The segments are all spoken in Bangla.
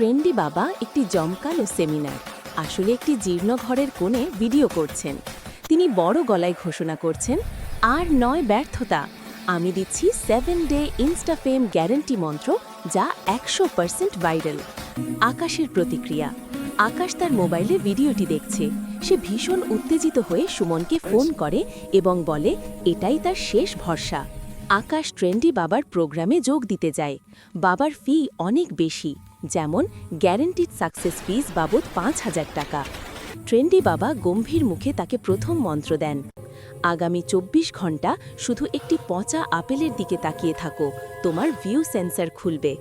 ট্রেন্ডি বাবা একটি জমকালো সেমিনার। আসলে একটি জীর্ণ ঘরের কোণে ভিডিও করছেন। তিনি বড় গলায় ঘোষণা করছেন, আর নয় ব্যর্থতা। আমি দিচ্ছি সেভেন ডে ইনস্টাফেম গ্যারেন্টি মন্ত্র যা একশো পার্সেন্ট ভাইরাল। আকাশের প্রতিক্রিয়া। আকাশ তার মোবাইলে ভিডিওটি দেখছে। সে ভীষণ উত্তেজিত হয়ে সুমনকে ফোন করে এবং বলে, এটাই তার শেষ ভরসা। আকাশ ট্রেন্ডি বাবার প্রোগ্রামে যোগ দিতে যায়। বাবার ফি অনেক বেশি। যেমন গ্যারেন্টিড সাকসেস ফিস বাবদ পাঁচ হাজার টাকা। ট্রেন্ডি বাবা গম্ভীর মুখে তাকে প্রথম মন্ত্র দেন। আগামী চব্বিশ ঘণ্টা শুধু একটি পচা আপেলের দিকে তাকিয়ে থাকো, তোমার ভিউ সেন্সার খুলবে।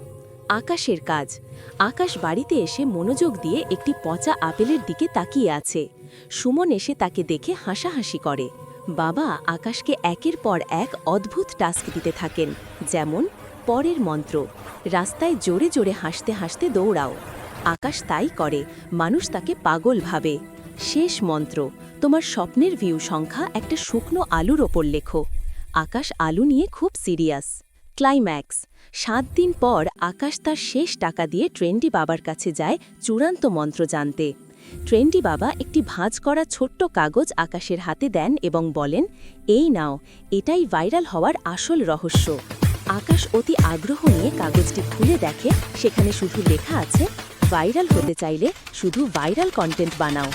আকাশের কাজ। আকাশ বাড়িতে এসে মনোযোগ দিয়ে একটি পচা আপেলের দিকে তাকিয়ে আছে। সুমন এসে তাকে দেখে হাসাহাসি করে। বাবা আকাশকে একের পর এক অদ্ভুত টাস্ক দিতে থাকেন, যেমন পরের মন্ত্র। রাস্তায় জোরে জোরে হাসতে হাসতে দৌড়াও। আকাশ তাই করে, মানুষ তাকে পাগল ভাবে। শেষ মন্ত্র, তোমার স্বপ্নের ভিউ সংখ্যা একটা শুকনো আলুর ওপর লেখো। আকাশ আলু নিয়ে খুব সিরিয়াস ক্লাইম্যাক্স সাত দিন পর আকাশ তার শেষ টাকা দিয়ে ট্রেন্ডি বাবার কাছে যায় চূড়ান্ত মন্ত্র জানতে। ট্রেন্ডি বাবা একটি ভাঁজ করা ছোট্ট কাগজ আকাশের হাতে দেন এবং বলেন, এই নাও, এটাই ভাইরাল হওয়ার আসল রহস্য। আকাশ অতি আগ্রহ নিয়ে কাগজটি খুলে দেখে, সেখানে শুধু লেখা আছে, ভাইরাল হতে চাইলে শুধু ভাইরাল কন্টেন্ট বানাও।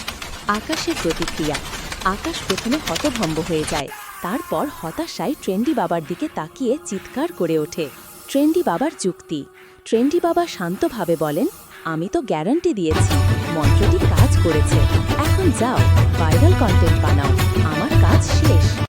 আকাশের প্রতিক্রিয়া, আকাশ প্রথমে হতভম্ব হয়ে যায়, তারপর হতাশায় ট্রেন্ডি বাবার দিকে তাকিয়ে চিৎকার করে ওঠে। ট্রেন্ডি বাবার যুক্তি, ট্রেন্ডি বাবা শান্তভাবে বলেন, আমি তো গ্যারান্টি দিয়েছি, মন্ত্রটি কাজ করেছে, এখন যাও, ভাইরাল কন্টেন্ট বানাও, আমার কাজ শেষ।